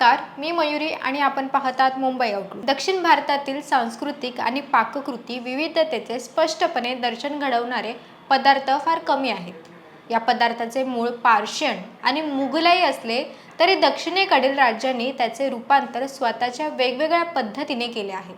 नमस्कार मी मयुरी आणि आपण पाहतात मुंबई आउटलुक दक्षिण भारतातील सांस्कृतिक आणि पाककृती विविधतेचे स्पष्टपणे दर्शन घडवणारे पदार्थ फार कमी आहेत. या पदार्थाचे मूळ पार्शियन आणि मुघलाई असले तरी दक्षिणेकडील राज्यांनी त्याचे रूपांतर स्वतःच्या वेगवेगळ्या पद्धतीने केले आहे.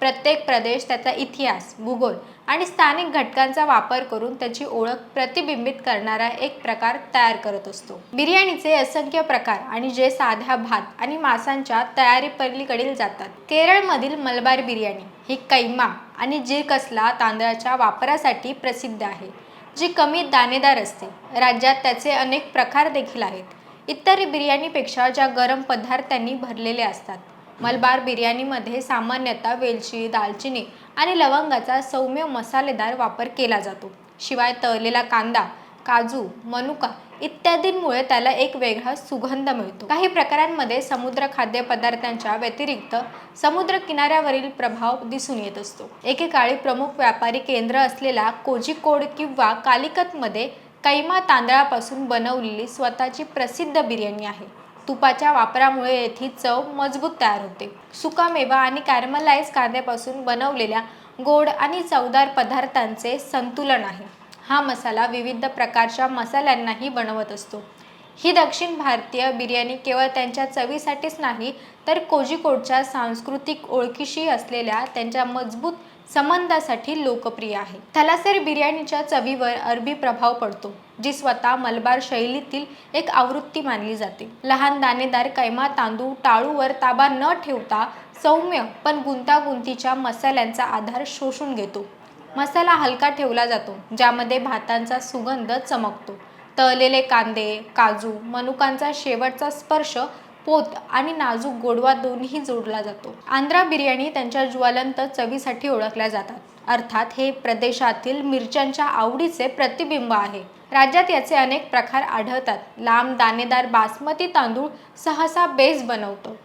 प्रत्येक प्रदेश त्याचा इतिहास भूगोल आणि स्थानिक घटकांचा वापर करून त्याची ओळख प्रतिबिंबित करणारा एक प्रकार तयार करत असतो. बिर्याणीचे असंख्य प्रकार आणि जे साध्या भात आणि मांसांच्या तयारी पलीकडील जातात. केरळमधील मलबार बिर्याणी ही कैमा आणि जिरकसला तांदळाच्या वापरासाठी प्रसिद्ध आहे जी कमी दाणेदार असते. राज्यात त्याचे अनेक प्रकार देखील आहेत. इतर बिर्याणीपेक्षा ज्या गरम पदार्थांनी भरलेले असतात मलबार बिर्याणीमध्ये सामान्यतः वेलची दालचिनी आणि लवंगाचा सौम्य मसालेदार वापर केला जातो. शिवाय तळलेला कांदा काजू मनुका इत्यादींमुळे त्याला एक वेगळा सुगंध मिळतो. काही प्रकारांमध्ये समुद्र खाद्यपदार्थांच्या व्यतिरिक्त समुद्र किनाऱ्यावरील प्रभाव दिसून येत असतो. एकेकाळी प्रमुख व्यापारी केंद्र असलेला कोझिकोड किंवा कालिकतमध्ये कैमा तांदळापासून बनवलेली स्वतःची प्रसिद्ध बिर्याणी आहे. तुपाच्या वापरामुळे येथील चव मजबूत तयार होते. सुकामेवा आणि कॅरमलाइज कांद्यापासून बनवलेल्या गोड आणि चवदार पदार्थांचे संतुलन आहे. हा मसाला विविध प्रकारच्या मसाल्यांनाही बनवत असतो. ही दक्षिण भारतीय बिर्याणी केवळ त्यांच्या चवीसाठीच नाही तर कोझिकोडच्या सांस्कृतिक ओळखीशी असलेल्या त्यांच्या मजबूत संबंधासाठी लोकप्रिय आहे. थलासेर बिर्याणीच्या चवीवर अरबी प्रभाव पडतो जी स्वतः मलबार शैलीतील एक आवृत्ती मानली जाते. लहान दाणेदार कैमा तांदूळ टाळूवर ताबा न ठेवता सौम्य पण गुंतागुंतीच्या मसाल्यांचा आधार शोषून घेतो. मसाला हलका ठेवला जातो ज्यामध्ये भातांचा सुगंध चमकतो. तळलेले कांदे काजू मनुकांचा शेवटचा स्पर्श पोत आणि नाजूक गोडवा दोन्ही जोडला जातो. आंध्रा बिर्याणी त्यांच्या ज्वलंत चवीसाठी ओळखल्या जातात. अर्थात हे प्रदेशातील मिरच्यांच्या आवडीचे प्रतिबिंब आहे. राज्यात याचे अनेक प्रकार आढळतात. लांब दाणेदार बासमती तांदूळ सहसा बेस बनवतो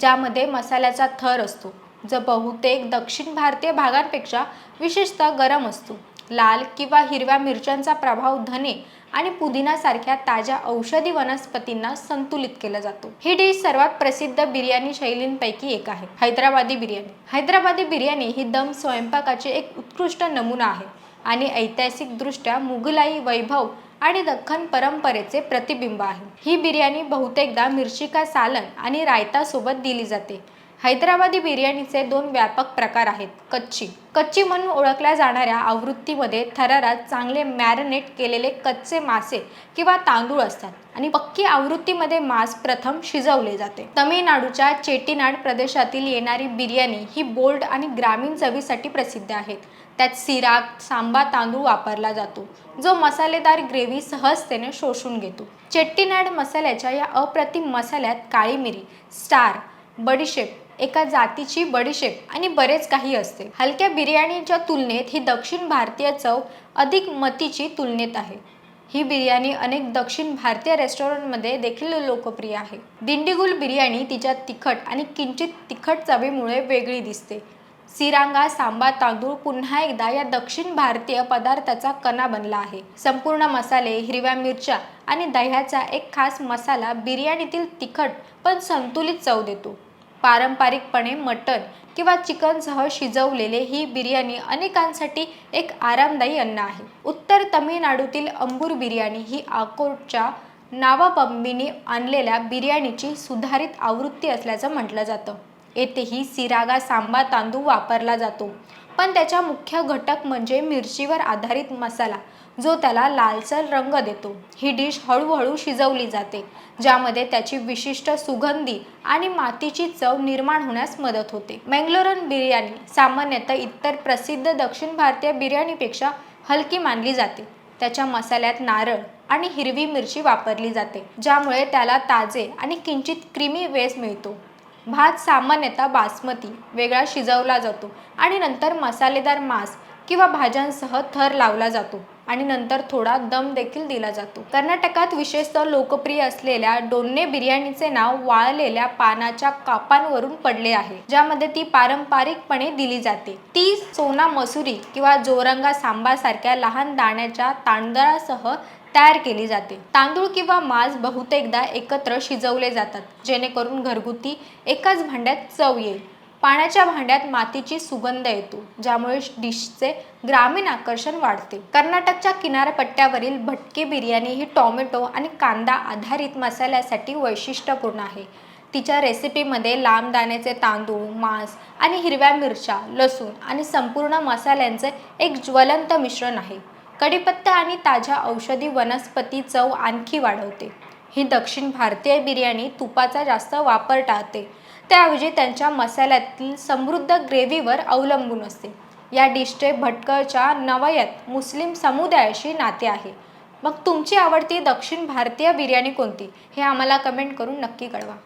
ज्यामध्ये मसाल्याचा थर असतो जो बहुतेक दक्षिण भारतीय भागांपेक्षा विशेषतः गरम असतो. लाल किंवा हिरव्या मिरच्यांचा प्रभाव धने आणि पुदिनासारख्या ताज्या औषधी वनस्पतींना संतुलित केला जातो. ही डिश सर्वात प्रसिद्ध बिर्याणी शैलींपैकी एक आहे. हैदराबादी बिर्याणी. हैदराबादी बिर्याणी ही दम स्वयंपाकाचे एक उत्कृष्ट नमुना आहे आणि ऐतिहासिकदृष्ट्या मुघलाई वैभव आणि दख्खन परंपरेचे प्रतिबिंब आहे. ही बिर्याणी बहुतेकदा मिरची का सालन आणि रायता सोबत दिली जाते. हैदराबादी बिर्याणीचे दोन व्यापक प्रकार आहेत. कच्ची. कच्ची म्हणून ओळखल्या जाणाऱ्या आवृत्तीमध्ये थरारात चांगले मॅरिनेट केलेले कच्चे मासे किंवा तांदूळ असतात आणि पक्की आवृत्तीमध्ये मांस प्रथम शिजवले जाते. तमिळनाडूच्या चेटीनाड प्रदेशातील येणारी बिर्याणी ही बोल्ड आणि ग्रामीण चवीसाठी प्रसिद्ध आहेत. त्यात सिराक सांबा तांदूळ वापरला जातो जो मसालेदार ग्रेव्ही सहजतेने शोषून घेतो. चेट्टीनाड मसाल्याच्या या अप्रतिम मसाल्यात काळी मिरी स्टार बडीशेप एका जातीची बडीशेप आणि बरेच काही असते. हलक्या बिर्याणीच्या तुलनेत ही दक्षिण भारतीय चव अधिक मतीची तुलनेत आहे. ही बिर्याणी अनेक दक्षिण भारतीय रेस्टॉरंटमध्ये देखील लोकप्रिय आहे. दिंडीगुल बिर्याणी तिच्या तिखट आणि किंचित तिखट चवीमुळे वेगळी दिसते. सिरांगा सांबा तांदूळ पुन्हा एकदा या दक्षिण भारतीय पदार्थाचा कणा बनला आहे. संपूर्ण मसाले हिरव्या मिरच्या आणि दह्याचा एक खास मसाला बिर्याणीतील तिखट पण संतुलित चव देतो. पारंपरिकपणे मटण किंवा चिकनसह शिजवलेले ही बिर्याणी अनेकांसाठी एक आरामदायी अन्न आहे. उत्तर तमिळनाडूतील अंबूर बिर्याणी ही आकोटच्या नावापंबीने आणलेल्या बिर्याणीची सुधारित आवृत्ती असल्याचं म्हटलं जातं. येथेही सिरागा सांबा तांदूळ वापरला जातो. पण त्याचा मुख्य घटक म्हणजे मिरचीवर आधारित मसाला. जो त्याला लालसर रंग देतो. ही डिश हळूहळू शिजवली जाते ज्यामध्ये त्याची विशिष्ट सुगंधी आणि मातीची चव निर्माण होण्यास मदत होते. मँगलोरन बिर्याणी सामान्यतः इतर प्रसिद्ध दक्षिण भारतीय बिर्याणीपेक्षा हलकी मानली जाते. त्याच्या मसाल्यात नारळ आणि हिरवी मिरची वापरली जाते ज्यामुळे त्याला ताजे आणि किंचित क्रीमी वेस मिळतो. भात सामान्यतः बासमती वेगळा शिजवला जातो आणि नंतर मसालेदार मांस किंवा भाज्यांसह थर लावला जातो आणि नंतर थोडा दम देखील दिला जातो. कर्नाटकात विशेषतः लोकप्रिय असलेल्या डोन्ने बिर्याणीचे नाव वाळलेल्या पानाच्या कापांवरून पडले आहे ज्यामध्ये ती पारंपरिकपणे दिली जाते. ती सोना मसुरी किंवा जोरंगा सांबा सारख्या लहान दाण्याच्या तांदळासह तयार केली जाते. तांदूळ किंवा मांस बहुतेकदा एकत्र शिजवले जातात जेणेकरून घरगुती एकाच भांड्यात चव येईल. पाण्याच्या भांड्यात मातीची सुगंध येतो ज्यामुळे डिशचे ग्रामीण आकर्षण वाढते. कर्नाटकच्या किनारपट्ट्यावरील भटकी बिर्याणी ही टॉमॅटो आणि कांदा आधारित मसाल्यासाठी वैशिष्ट्यपूर्ण आहे. तिच्या रेसिपीमध्ये लांब दाण्याचे तांदूळ मांस आणि हिरव्या मिरच्या लसूण आणि संपूर्ण मसाल्यांचे एक ज्वलंत मिश्रण आहे. कढीपत्ता आणि ताज्या औषधी वनस्पती चव आणखी वाढवते. ही दक्षिण भारतीय बिर्याणी तुपाचा जास्त वापर टाळते. त्याऐवजी त्यांच्या मसाल्यातील समृद्ध ग्रेव्हीवर अवलंबून असते. या डिशचे भटकळच्या नवयत मुस्लिम समुदायाशी नाते आहे. मग तुमची आवडती दक्षिण भारतीय बिर्याणी कोणती? हे आम्हाला कमेंट करून नक्की कळवा.